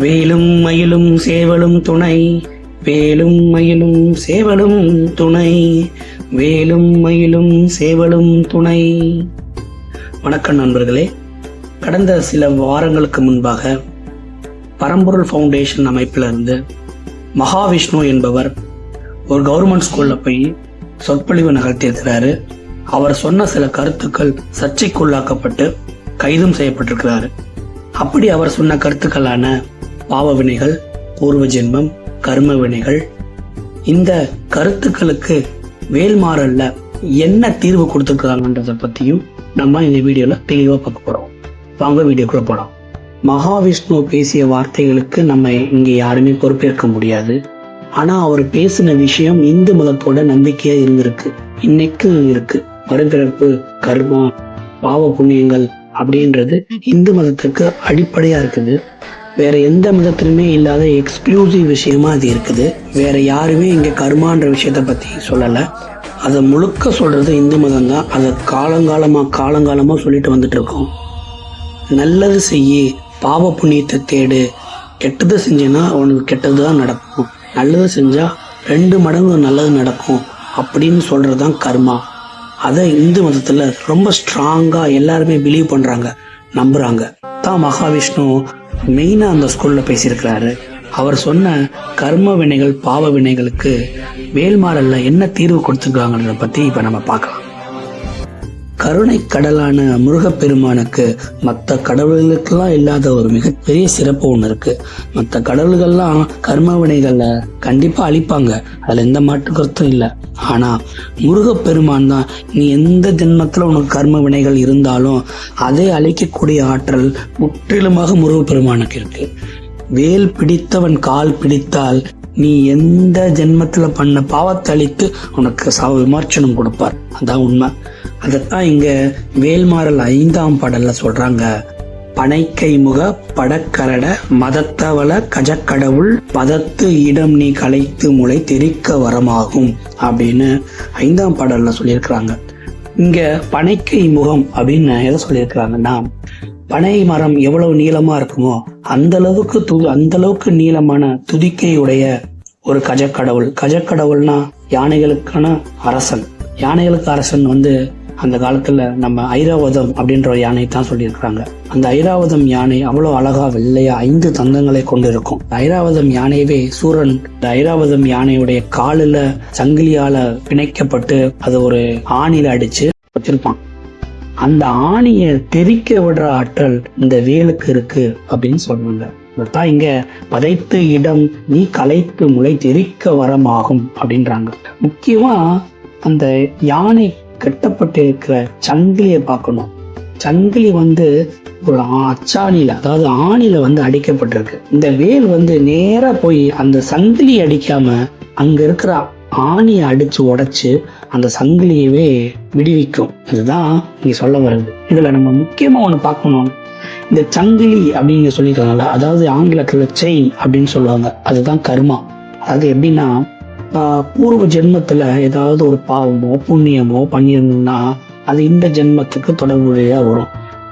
வேலும் மயிலும் சேவலும் துணை. வேலும் மயிலும் சேவலும் துணை. வேலும் மயிலும் சேவலும் துணை. வணக்கம் நண்பர்களே. கடந்த சில வாரங்களுக்கு முன்பாக பரம்பொருள் ஃபவுண்டேஷன் அமைப்பில் இருந்து மகாவிஷ்ணு என்பவர் ஒரு கவர்மெண்ட் ஸ்கூலில் போய் சொற்பொழிவு நிகழ்த்தியிருக்கிறாரு. அவர் சொன்ன சில கருத்துக்கள் சர்ச்சைக்குள்ளாக்கப்பட்டு கைதும் செய்யப்பட்டிருக்கிறாரு. அப்படி அவர் சொன்ன கருத்துக்களான பாவ வினைகள் பூர்வ ஜென்மம் கர்ம வினைகள் இந்த கருத்துக்களுக்கு வேல்மாறல்ல என்ன தீர்வு கொடுத்துருக்காங்கன்றத பத்தியும் நம்ம இந்த வீடியோல தெளிவா பார்க்க போறோம். வாங்க வீடியோக்குள்ள போலாம். மகாவிஷ்ணு பேசிய வார்த்தைகளுக்கு நம்ம இங்க யாருமே பொறுப்பேற்க முடியாது. ஆனா அவர் பேசின விஷயம் இந்து மதத்தோட நம்பிக்கையா இருந்திருக்கு. இன்னைக்கும் இருக்கு. மறுபிறப்பு கர்மா பாவ புண்ணியங்கள் அப்படின்றது இந்து மதத்துக்கு அடிப்படையா இருக்குது. வேற எந்த மதத்திலுமே இல்லாத எக்ஸ்க்ளூசிவ் விஷயமா அது இருக்குது. வேற யாருமே இங்க கர்மான்ற விஷயத்த பத்தி சொல்லல. அதை முழுக்க சொல்றது இந்து மதம் தான். அதை காலங்காலமா காலங்காலமா சொல்லிட்டு வந்துட்டு இருக்கோம். நல்லது செய்யி பாவ புண்ணியத்தை தேடு. கெட்டது செஞ்சேன்னா உனக்கு கெட்டது தான் நடக்கும். நல்லது செஞ்சா ரெண்டு மடங்கு நல்லது நடக்கும் அப்படின்னு சொல்றது தான் கர்மா. அதை இந்து மதத்தில் ரொம்ப ஸ்ட்ராங்காக எல்லாருமே பிலீவ் பண்ணுறாங்க நம்புகிறாங்க தான் மகாவிஷ்ணு மெயினாக அந்த ஸ்கூலில் பேசியிருக்கிறாரு. அவர் சொன்ன கர்ம வினைகள் பாவ வினைகளுக்கு வேல்மாறல்ல என்ன தீர்வு கொடுத்துருக்காங்கன்றத பற்றி இப்போ நம்ம பார்க்கலாம். கருணை கடலான முருகப்பெருமானுக்கு மற்ற கடவுள்களுக்கெல்லாம் இல்லாத ஒரு மிகப்பெரிய சிறப்பு ஒன்று இருக்கு. மற்ற கடவுள்கள்லாம் கர்ம வினைகளை கண்டிப்பா அழிப்பாங்க. அதுல எந்த மாற்று கருத்தும் இல்லை. ஆனா முருகப்பெருமான் தான் நீ எந்த ஜென்மத்துல உனக்கு கர்ம வினைகள் இருந்தாலும் அதை அழிக்கக்கூடிய ஆற்றல் முற்றிலுமாக முருகப்பெருமானுக்கு இருக்கு. வேல் பிடித்தவன் கால் பிடித்தால் நீ எந்த ஜென்மத்துல பண்ண பாவத்தை அழித்து உனக்கு சாவ விமர்சனம் கொடுப்பார். அதான் உண்மை. அதைத்தான் இங்க வேல்மாறல் ஐந்தாம் பாடல்ல சொல்றாங்க. பனைக்கை முக படக்கரட மதத்தவள கஜக்கடவுள் பதத்து இடம் நீ கலைத்து முளை தெரிக்க வரமாகும் அப்படின்னு ஐந்தாம் பாடல்ல சொல்லியிருக்கிறாங்க. இங்க பனைக்கை முகம் அப்படின்னு எதை சொல்லியிருக்கிறாங்கன்னா பனை மரம் எவ்வளவு நீளமா இருக்குமோ அந்த அளவுக்கு து அந்த அளவுக்கு நீளமான துதிக்கையுடைய ஒரு கஜக்கடவுள். கஜக்கடவுள்னா யானைகளுக்கான அரசன். யானைகளுக்கு அரசன் வந்து அந்த காலத்துல நம்ம ஐராவதம் அப்படின்ற ஒரு யானை தான் சொல்லியிருக்கிறாங்க. அந்த ஐராவதம் யானை அவ்வளவு அழகா வெள்ளையா ஐந்து தந்தங்களை கொண்டு இருக்கும் ஐராவதம் யானையவே சூரன் இந்த ஐராவதம் யானையுடைய காலில் சங்கிலியால பிணைக்கப்பட்டு அது ஒரு ஆணில அடிச்சு வச்சிருப்பான். அந்த ஆணியை தெறிக்க விடுற ஆற்றல் இந்த வேலுக்கு இருக்கு அப்படின்னு சொல்றாங்க தான் இங்க பதைத்து இடம் நீ கலைத்து முளை தெறிக்க வரமாகும் அப்படின்றாங்க. முக்கியமா அந்த யானை கட்டப்பட்டிருக்கிற சங்கிலியை பார்க்கணும். சங்கிலி வந்து ஒரு அச்சாணியில அதாவது ஆணில வந்து அடிக்கப்பட்டிருக்கு. இந்த வேல் வந்து நேரா போய் அந்த சங்கிலி அடிக்காம அங்க இருக்கிற ஆணியை அடிச்சு உடைச்சு அந்த சங்கிலியவே விடுவிக்கும். இதுதான் இங்கே சொல்ல வருது இதுல நம்ம முக்கியமா ஒன்று பார்க்கணும். இந்த சங்கிலி அப்படின்னு சொல்லியிருக்காங்கல்ல அதாவது ஆங்கிலத்துல செயின் அப்படின்னு சொல்லுவாங்க. அதுதான் கர்மா. அதாவது எப்படின்னா பூர்வ ஜென்மத்துல ஏதாவது ஒரு பாவமோ புண்ணியமோ பண்ணியிருந்தோம்னா அது இந்த ஜென்மத்துக்கு தொடர்புடையா வரும்.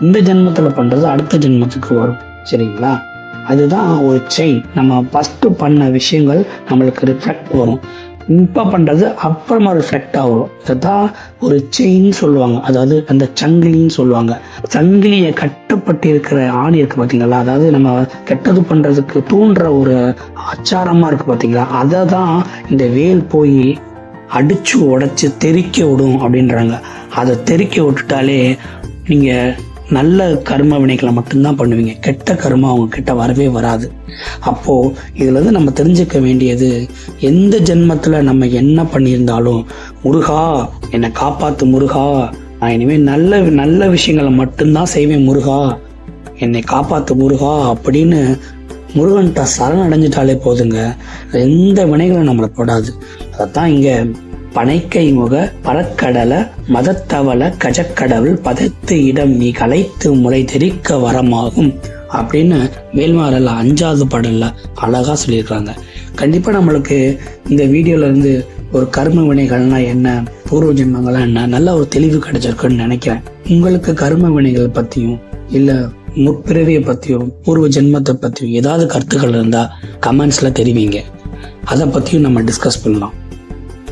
இந்த ஜென்மத்துல பண்றது அடுத்த ஜென்மத்துக்கு வரும். சரிங்களா? அதுதான் ஒரு செயின் நம்ம ஃபஸ்ட்டு பண்ண விஷயங்கள் நம்மளுக்கு ரிஃப்ளெக்ட் வரும். இப்போ பண்ணுறது அப்புறமா ரிஃப்ளெக்ட் ஆகும் அதுதான் ஒரு செயின் சொல்லுவாங்க. அதாவது அந்த சங்கிலின்னு சொல்லுவாங்க. சங்கிலியை கட்டப்பட்டு இருக்கிற ஆணி இருக்கு பார்த்தீங்களா அதாவது நம்ம கெட்டது பண்றதுக்கு தூண்டுற ஒரு அச்சாரமா இருக்கு பார்த்தீங்களா அதை தான் இந்த வேல் போய் அடிச்சு உடைச்சு தெறிக்க விடும் அப்படின்றாங்க. அதை தெறிக்க விட்டுட்டாலே நீங்கள் நல்ல கர்ம வினைகளை மட்டும்தான் பண்ணுவீங்க. கெட்ட கர்மம் அவங்க கிட்ட வரவே வராது. அப்போ இதுல இருந்து நம்ம தெரிஞ்சுக்க வேண்டியது எந்த ஜென்மத்துல நம்ம என்ன பண்ணியிருந்தாலும் முருகா என்னை காப்பாத்து முருகா நான் இனிமேல் நல்ல நல்ல விஷயங்களை மட்டும்தான் செய்வேன் முருகா என்னை காப்பாத்து முருகா அப்படின்னு முருகன்கிட்ட சரணடைஞ்சிட்டாலே போதுங்க. எந்த வினைகளும் நம்மளை போடாது அதைத்தான் இங்கே பனைக்கை முக மதத்தவள கஜக்கடவுள் பதத்து இடம் நீ கலைத்து முளை தெரிக்க வரமாகும் அப்படின்னு வேல்மாறல் அஞ்சாவது பாடல்ல அழகா சொல்லியிருக்காங்க கண்டிப்பா நம்மளுக்கு இந்த வீடியோல இருந்து ஒரு கர்ம வினைகள்னா என்ன பூர்வ ஜென்மங்கள்லாம் என்ன நல்ல ஒரு தெளிவு கிடைச்சிருக்குன்னு நினைக்கிறேன். உங்களுக்கு கர்ம வினைகள் பத்தியும் இல்ல முற்பிறவியை பத்தியும் பூர்வ ஜென்மத்தை பத்தியும் ஏதாவது கருத்துக்கள் இருந்தா கமெண்ட்ஸ்ல தெரிவிங்க. அதை பத்தியும் நம்ம டிஸ்கஸ் பண்ணலாம்.